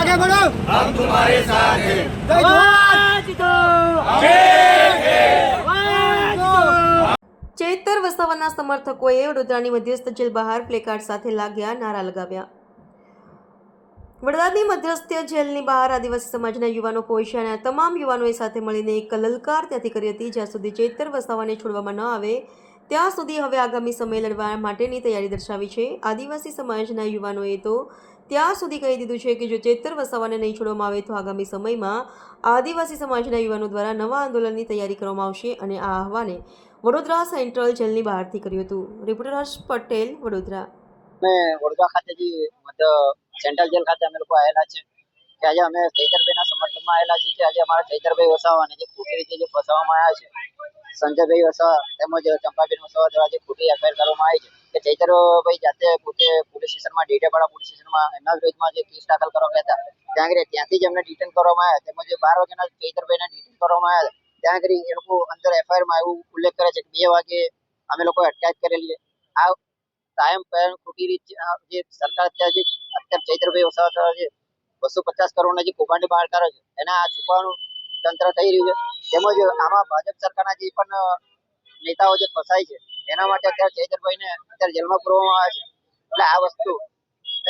आगे बढ़ो हम तुम्हारे साथ हैं जय जवान ચેતર વસાવાના સમર્થકોએ વડોદરાની મધ્યસ્થ જેલ બહાર પ્લેકાર્ડ સાથે લાગ્યા નારા લગાવ્યા વડોદરાની મધ્યસ્થ જેલની બહાર આદિવાસી સમાજના યુવાનો પહોંચ્યા અને આ તમામ યુવાનોએ સાથે મળીને એક લલકાર ત્યાંથી કરી હતી જ્યાં સુધી ચેતર વસાવાને છોડવામાં ન આવે ત્યાં સુધી હવે આગામી સમય લડવા માટેની તૈયારી દર્શાવી છે. આદિવાસી સમાજના યુવાનોએ તો ત્યાં સુધી કહી દીધું છે કે જો ચેતર વસાવાને નહીં છોડવામાં આવે તો આગામી સમયમાં આદિવાસી સમાજના યુવાનો દ્વારા નવા આંદોલનની તૈયારી કરવામાં આવશે અને આ આહવાને વડોદરા સેન્ટ્રલ જેલની બહારથી કર્યું હતું. રિપોર્ટર હર્ષ પટેલ, વડોદરા. અમે વડોદરા ખાતેથી સેન્ટ્રલ જેલ ખાતે અમે લોકો આવેલા છે કે આજે અમે ચૈતરભાઈના સમર્થનમાં આવેલા છે કે આજે અમારા ચૈતરભાઈ વસાવાને જે ખોટી રીતે જે ફસાવવામાં આવ્યા છે સંજયભાઈ વસવા તેમજ ચંપાબેન વસવા દ્વારા જે ખોટી એફઆઈઆર કરવામાં આવી છે, કે ચૈતરભાઈ જાતે પોતે પોલીસ સ્ટેશનમાં, ડેડિયાપાડા પોલીસ સ્ટેશનમાં એમના વિરોધમાં જે કેસ દાખલ કરવામાં હતા, ત્યાં આગળ ત્યાંથી જ એમને ડિટેન કરવામાં આવ્યા, તેમજ બાર વાગ્યાના ચૈતરભાઈને ડિટેન કરવામાં આવ્યા ત્યાં આગળ એ લોકો અંદર એફઆઈઆરમાં એવું ઉલ્લેખ કરે છે કે બે વાગે અમે લોકો અટકાયત કરેલી છે. આ કાયમ કાયમ ખોટી રીત જે સરકાર અત્યારે જે, અત્યારે ચૈત્રભાઈ વસાવા દ્વારા જે બસો પચાસ કરોડના જે કૌભાંડી બહાર કાઢે છે, એના આ છુપાવાનું તંત્ર થઈ રહ્યું છે. તેમજ આમાં ભાજપ સરકારના જે પણ નેતાઓ જે ફસાય છે એના માટે અત્યારે ચૈતરભાઈને અત્યારે જેલમાં પૂરવામાં આવે છે. એટલે આ વસ્તુ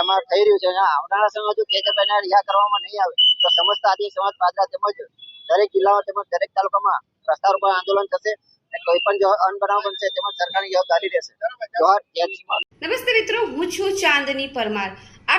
આમાં થઈ રહ્યું છે. આવનારા સમયમાં જો ચૈતરભાઈને રિહા કરવામાં નહીં આવે તો સમસ્ત આદિ સમાજ પાદરા તેમજ દરેક જિલ્લામાં તેમજ દરેક તાલુકામાં રસ્તા ઉપર આંદોલન થશે કોઈ પણ જો અનબનાવ બનશે તેમજ સરકારની જવાબદારી રહેશે. નમસ્તે મિત્રો હું છું ચાંદની પરમાર.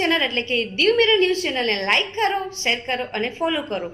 ચેનલ એટલે કે દીવ મિરર ન્યૂઝ ચેનલને લાઈક કરો શેર કરો અને ફોલો કરો.